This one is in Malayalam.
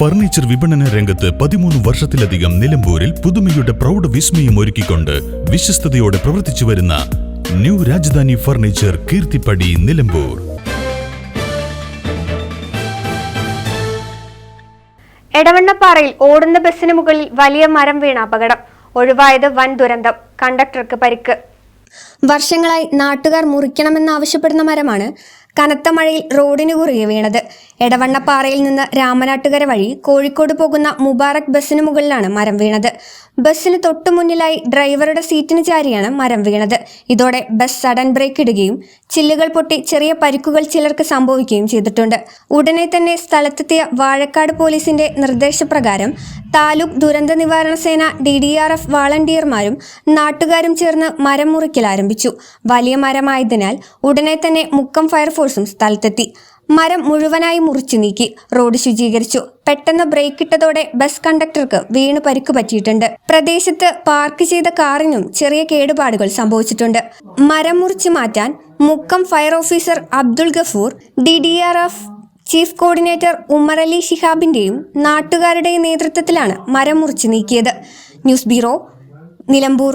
ഫർണിച്ചർ വിപണന രംഗത്ത് പതിമൂന്ന് വർഷത്തിലധികം നിലമ്പൂരിൽ പുതുമയുടെ പ്രൗഢ വിസ്മയം ഒരുക്കിക്കൊണ്ട് വിശ്വസ്തയോടെ പ്രവർത്തിച്ചു വരുന്ന ന്യൂ രാജധാനി ഫർണിച്ചർ കീർത്തിപ്പടി നിലമ്പൂർ. എടവണ്ണപ്പാറയിൽ ഓടുന്ന ബസ്സിന് മുകളിൽ വലിയ മരം വീണ അപകടം. ഒഴിവായത് വൻ ദുരന്തം. കണ്ടക്ടർക്ക് പരിക്ക്. വർഷങ്ങളായി നാട്ടുകാർ മുറിക്കണമെന്നാവശ്യപ്പെടുന്ന മരമാണ് കനത്ത മഴയിൽ റോഡിന് കുറുകെ വീണത്. എടവണ്ണപ്പാറയിൽ നിന്ന് രാമനാട്ടുകര വഴി കോഴിക്കോട് പോകുന്ന മുബാറക് ബസ്സിന് മുകളിലാണ് മരം വീണത്. ബസ്സിന് തൊട്ടു മുന്നിലായി ഡ്രൈവറുടെ സീറ്റിന് ചാരിയാണ് മരം വീണത്. ഇതോടെ ബസ് സഡൻ ബ്രേക്ക് ഇടുകയും ചില്ലുകൾ പൊട്ടി ചെറിയ പരിക്കുകൾ ചിലർക്ക് സംഭവിക്കുകയും ചെയ്തിട്ടുണ്ട്. ഉടനെ തന്നെ സ്ഥലത്തെത്തിയ വാഴക്കാട് പോലീസിന്റെ നിർദ്ദേശപ്രകാരം താലൂക്ക് ദുരന്ത നിവാരണ സേന ഡി ഡി ആർ എഫ് വാളണ്ടിയർമാരും നാട്ടുകാരും ചേർന്ന് മരം മുറിക്കൽ ആരംഭിച്ചു. വലിയ മരമായതിനാൽ ഉടനെ തന്നെ മുക്കം ഫയർഫോഴ്സും സ്ഥലത്തെത്തി. മരം മുഴുവനായി മുറിച്ചു നീക്കി. റോഡ് ശുചീകരിച്ചു. പെട്ടെന്ന് ബ്രേക്ക് ഇട്ടതോടെ ബസ് കണ്ടക്ടർക്ക് വീണ് പരിക്ക് പറ്റിയിട്ടുണ്ട്. പ്രദേശത്ത് പാർക്ക് ചെയ്ത കാറിനും ചെറിയ കേടുപാടുകൾ സംഭവിച്ചിട്ടുണ്ട്. മരം മുറിച്ചു മാറ്റാൻ Mukkam fire officer Abdul Gafoor D D R F chief coordinator Ummerali ഷിഹാബിന്റെയും നാട്ടുകാരുടെയും നേതൃത്വത്തിലാണ് മരം മുറിച്ചു നീക്കിയത്. News bureau Nilambur.